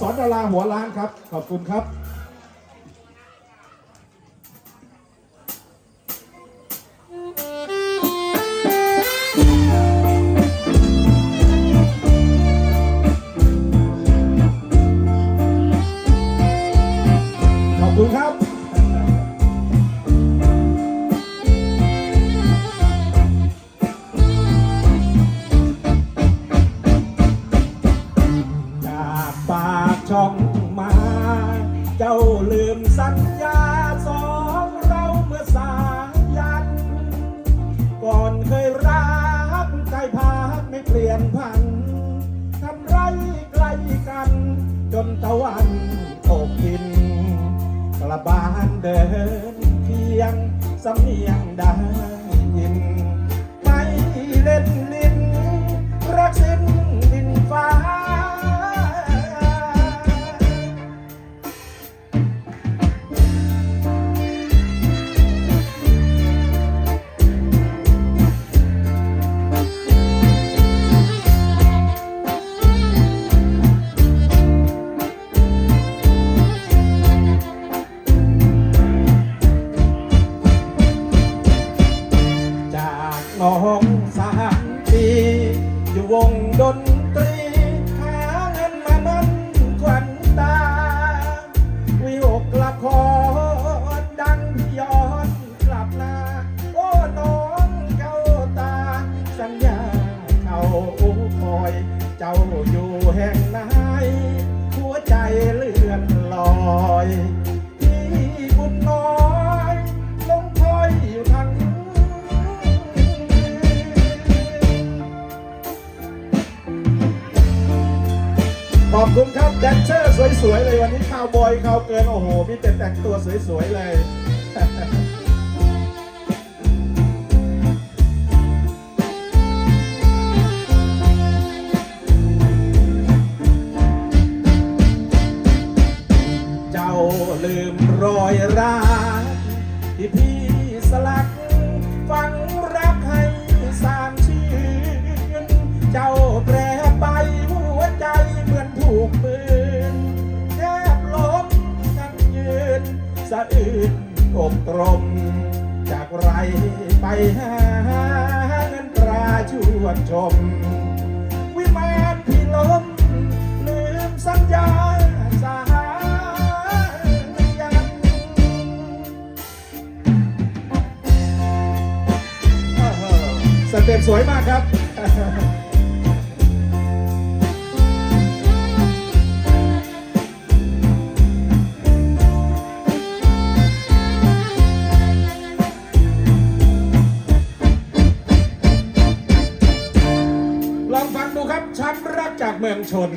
สอนดาราหัวล้านครับ ขอบคุณครับ เจ้าลืมสัญญาสองเราเมื่อสายัน ก่อนเคยรักใจพักไม่เปลี่ยนพันทำไรไกลกัน จนตะวันตกดินกลับบ้านเดินเพียงสำเนียงได้ยิน ไม่เล่น วงดนตรีหาเงินมามันขวัญตา วิหกกลับคอดังย้อนกลับนาโอ้น้องเข้าตา สัญญาเขาคอย เจ้าอยู่แห่งไหน ขอบคุณครับแดนเซอร์สวยๆเลยวันนี้ข่าวบอยข่าวเกินโอ้โหมีแต่แต่งตัวสวยๆเลยเจ้าลืมรอยรักที่พี่สลัก ฝังรักให้สามชื่นเจ้า อื้นอกตรม จากไรไปหาเงินตราชวดชม วิมานพี่ล้มลืมสัญญาสายันสเต็ปสวยมากครับ จากเมืองชน